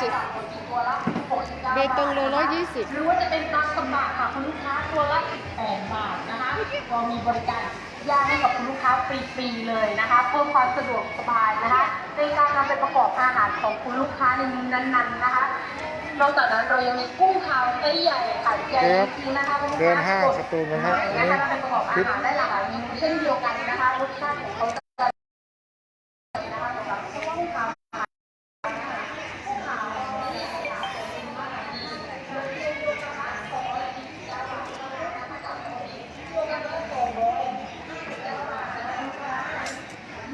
จิเบตงโลร้อยยี่สิบหรือว่าจะเป็นตามกระบะค่ะคุณลูกค้าตัวละ18บาทนะคะเรามีบริการย่างให้กับคุณลูกค้าฟรีๆเลยนะคะเพื่อความสะดวกสบายนะคะ ในการนำไปประกอบอาหารของคุณลูกค้าในมื้อนั้นๆนะคะนอกจากนั้นเรายังมีกุ้งขาวไส้ใหญ่ค่ะใหญ่จริงๆนะคะคุณลูกค้าเดินห้างสตูลนะครับอันนะนี้คะนำไปประกอบอาคลิปหารได้หลากหลายเมนูเช่นเดียวกันนะคะรสชาติของเขาจะนะคะสำหรับกุ้งขาว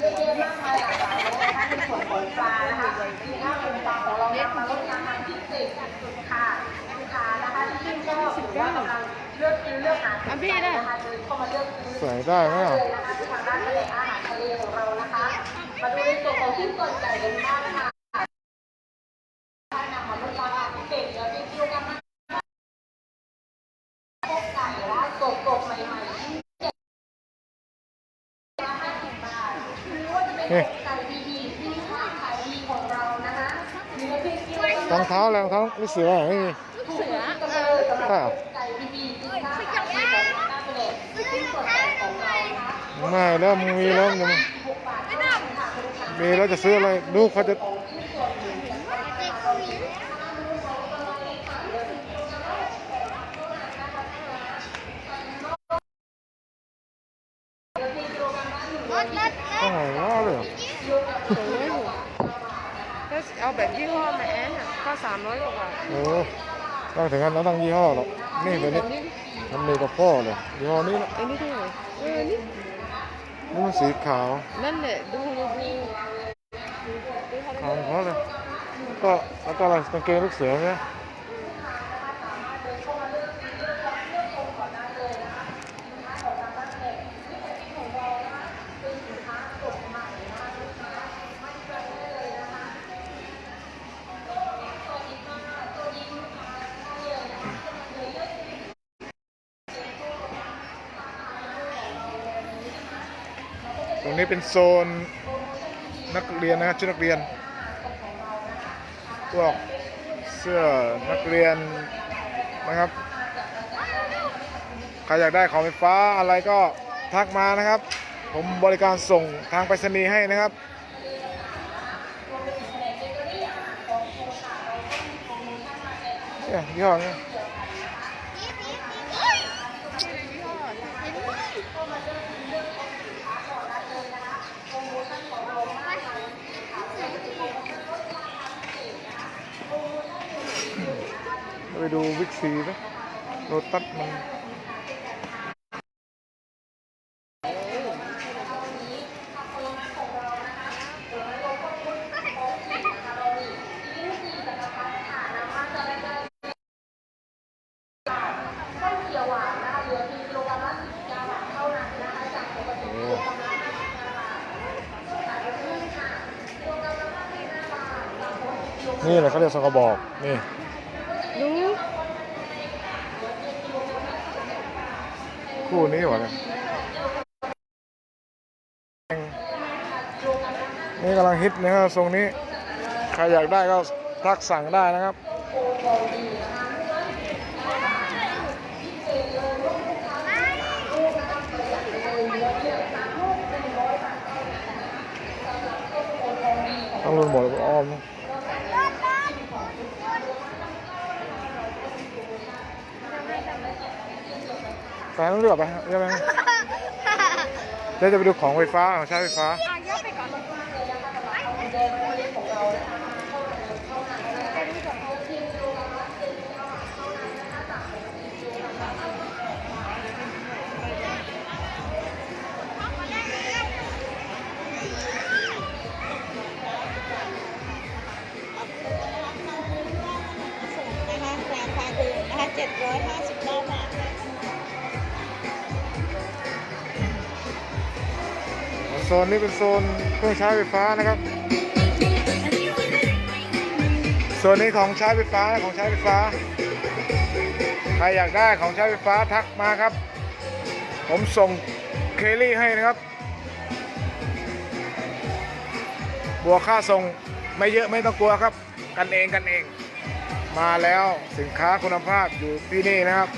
เยอะแยะมากมายหลากหลายเลยนะคะในส่วนของปลานะคะมีข้าวเป็นปลาของเราเนี่ยมาลดราคาพิเศษสุดๆค่ะลูกค้านะคะที่ชื่นชอบหรือว่ากำลัง เลือกซื้อเลือกหาสินค้านะคะเดินเข้ามาเลือกซื้อใส่ได้ไหมอะ เลยนะคะที่ทางร้านทะเลอาหารทะเลของเรานะคะ มาดูในส่วนของชิ้นส่วนไก่กันบ้างค่ะนำมาลดราคาพิเศษเหลือเพียงกิโลกรัมละพวกไก่ละสดๆใหม่ๆชิ้นใหญ่ละ50บาทหรือว่าจะเป็นนี่ไก่ดีๆที่ค้าขายดีของเรานะคะเหลือพียงกิโลกรัมรองเท้าอะไรรองเท้าลูกเสือไม่มี เสือ เออสำหรอ นะคะไม่แล้วมึงมีแล้วมึงมีแล้วจะซื้ออะไรลูกเขาจะต้องไหนวะเลยเหรอสองร้อยหกถ้าเอาแบบยี่ห้อแม่อะก็สามร้อยกว่าบาทโอ้ต้องถึงกันแล้วต้องยี่ห้อหรอกนี่แบบนี้นี่มันมีกับพ่อเลยยี่ห้อนี้นะไอ้นี่เท่าไหร่เออนี่ นี่มันสีขาว นั่นแหละดูดูดูขาวของเขาเลยแล้วก็แล้วก็อะไรกางเกงลูกเสือใช่ไหม ตรงนี้เป็นโซนนักเรียนนะครับชุดนักเรียนพวกเสื้อนักเรียนนะครับใครอยากได้ของไฟฟ้าอะไรก็ทักมานะครับ ผมบริการส่งทางไปรษณีย์ให้นะครับ เนี่ยยี่ห้อนี้ไปดูวิกซีไหมโรตัสมัน ข้าวเขียวหวานนะคะเหลือเพียงกิโลกรัมละ19บาทเท่านั้นนะคะจากปกติ โอ้ กิโลกรัมละ55บาทขายไปเรื่อยค่ะกิโลกรัมละ55บา ทจากปกติกิโลกรัมนี่แหละเขาเรียกสกบอกนี่ คู่นี้วะเนี่ยนี่กำลังฮิตนะครับทรงนี้ ใครอยากได้ก็ทักสั่งได้นะครับต้องรุนหมดอ้อม นะแฟนต้องเลือกไปใช่ไหมเดี๋ยวจะไปดูของไฟฟ้าของใช้ไฟฟ้านะคะราคาคือนะคะ759บาท ซนนี้เป็นโซนเครื่องใช้ไฟฟ้านะครับโซนนี้ของใช้ไฟฟ้าของใช้ไฟฟ้า ใครอยากได้ของใช้ไฟฟ้าทักมาครับ ผมส่งเคลลี่ให้นะครับบวกค่าส่งไม่เยอะไม่ต้องกลัวครับ กันเองกันเอง มาแล้วสินค้าคุณภาพอยู่ที่นี่นะครับ